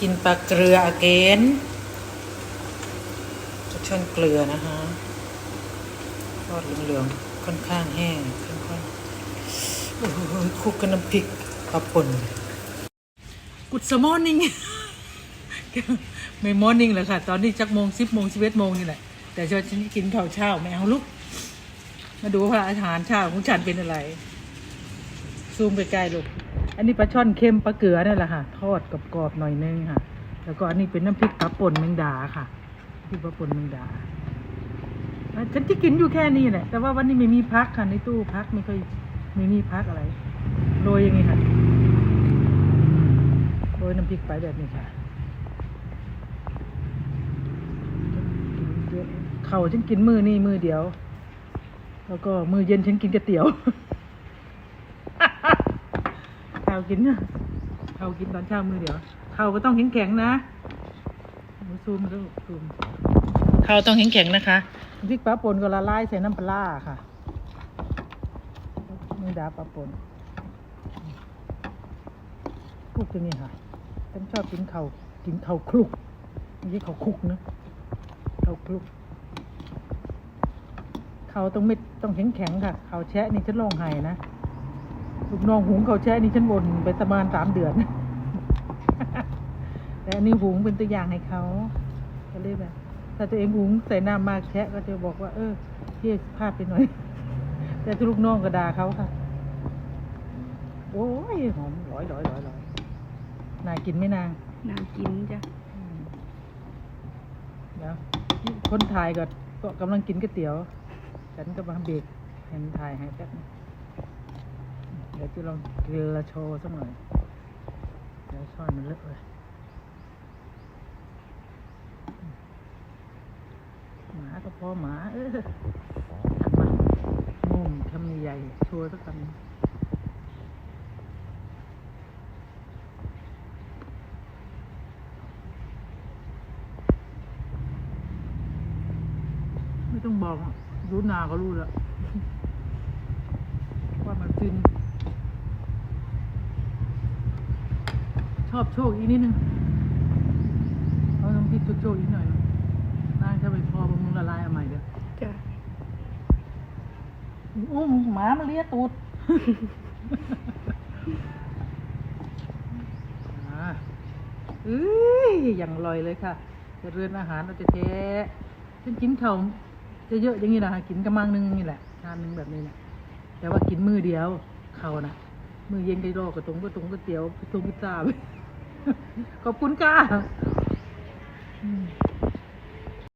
กินปลาเกลืออเกนปลาช่อนเกลือนะคะทอดเหลืองๆค่อนข้างแห้งค่อนข้างโอ้โหคลุกกับน้ำพริกปลาป่นกุดสมอนิ่งไม่มอร์นิ่งเลยค่ะ ตอนนี้จักโมงสิบโมงสิบเอ็ดโมงนี่แหละ แต่ชวนฉันกินข้าวเช้าไม่เอาลูกมาดูว่าอาหารเช้าของฉันเป็นอะไร ซูมไปใกล้ลูก อันนี้ปลาช่อนเค็มปลาเกลือนี่แหละค่ะ ทอดกรอบๆหน่อยนึงค่ะ แล้วก็อันนี้เป็นน้ำพริกปลาป่นแมงดาค่ะพริกปลาป่นแมงดาฉันที่กินอยู่แค่นี้แหละ แต่ว่าวันนี้ไม่มีพักค่ะในตู้พักไม่ค่อยไม่มีพักอะไรโรยอย่างนี้ค่ะโรยน้ำพริกไปแบบนี้ค่ะเข่าฉันกินมือนี่มือเดียว แล้วก็มือเย็นฉันกินก๋วยเตี๋ยว ข้าวกินนะข้าวกินตอนเช้ามือเดียวข้าวก็ต้องแข็งแข็งๆนะมือซูมดูซูมข้าวต้องแข็งแข็งๆนะคะพริกปลาป่นก็ละลายใส่น้ำปลาร้าค่ะมือดาปลาป่นคลุกอย่างนี้ค่ะฉันชอบกินข้าวกินข้าวคลุกไม่ใช่ข้าวคลุกนะข้าวคลุกเขาต้องไม่ต้องแข็งแข็งๆค่ะเขาแชะนี่ฉันลองไห้นะ ลูกน้องหุงเขาแชะนี่ฉันวนไปประมาณสามเดือน แต่อันนี้หุงเป็นตัวอย่างให้เขาก็เลยแบบถ้าตัวเองหุงใส่น้ำมากแชะก็จะบอกว่า เออเย่พลาดไปหน่อย แต่ทุกลูกน้องก็ด่าเขาค่ะ โอ้ยหอมร้อยร้อยร้อยร้อยน่ากินไหม่นางน่ากินจ้ะอืมเดี๋ยวคนถ่ายก็ก็กำลังกินก๋วยเตี๋ยว ฉันก็มาเบรกเห็นถ่ายให้แป๊บนึงเดี๋ยวจะลองเกลือโชว์สักหน่อยเดี๋ยวช้อนมันเลอะเลยหมาก็พอหมา เออหันมามุมทำใหญ่โชว์สักคำไม่ต้องบอกหรอกรู้นาก็รู้แล้ว ว่ามันฟิน ชอบโชคอีกนิดนึงเอาน้ำพริกโชคๆอีกหน่อยน่าจะไปพอบำรุงละลายเอาใหม่เดี๋ยวจ้ะอุ้มหมามาเลียตูดอ่าเอ้ยอย่างอร่อยเลยค่ะเจะเรือนอาหารเราจะแท้ฉันกินเขาวจะเยอะอย่างนี้นะกินกระมังหนึงนี่แหละชามหนึงแบบนี้นะแต่ว่ากินมือเดียวเขานะ มือเย็นไกรอกระตรงกระตรงกระเตี๋ยวกระตรงพิซซ่าไปขอบคุณค่ะ